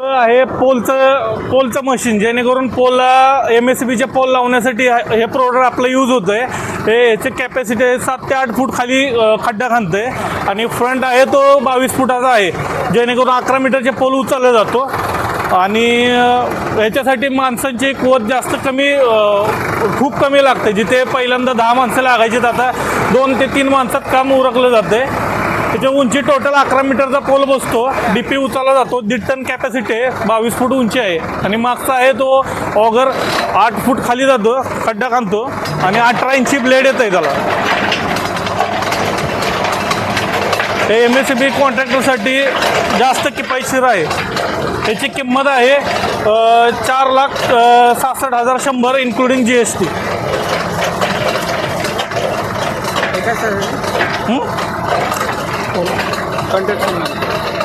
आपलं आहे पोलचं पोलचं मशीन जेणेकरून पोल एम एस बीचे पोल लावण्यासाठी हे प्रोडक्ट आपलं यूज होतं आहे हे याची कॅपॅसिटी आहे सात ते आठ फूट खाली खड्डा खड्डा आहे आणि फ्रंट आहे तो बावीस फुटाचा आहे. जेणेकरून अकरा मीटरचे पोल उचलला जातो. आणि ह्याच्यासाठी माणसांची कुवत जास्त कमी खूप कमी लागते. जिथे पहिल्यांदा दहा माणसं लागायची आता दोन ते तीन माणसात काम उरकलं जाते त्याची उंची टोटल अकरा मीटरचा पोल बसतो. डीपी उचलला जातो. दीड टन कॅपॅसिटी आहे. बावीस फूट उंची आहे. आणि मागचा आहे तो ऑगर आठ फूट खाली जातो. खड्डा खांदतो. आणि अठरा इंची ब्लेड येत आहे त्याला. हे एम एस बी कॉन्ट्रॅक्टरसाठी जास्त किफायतशीर आहे त्याची किंमत आहे चार लाख सहासष्ट हजार शंभर including G S T contact from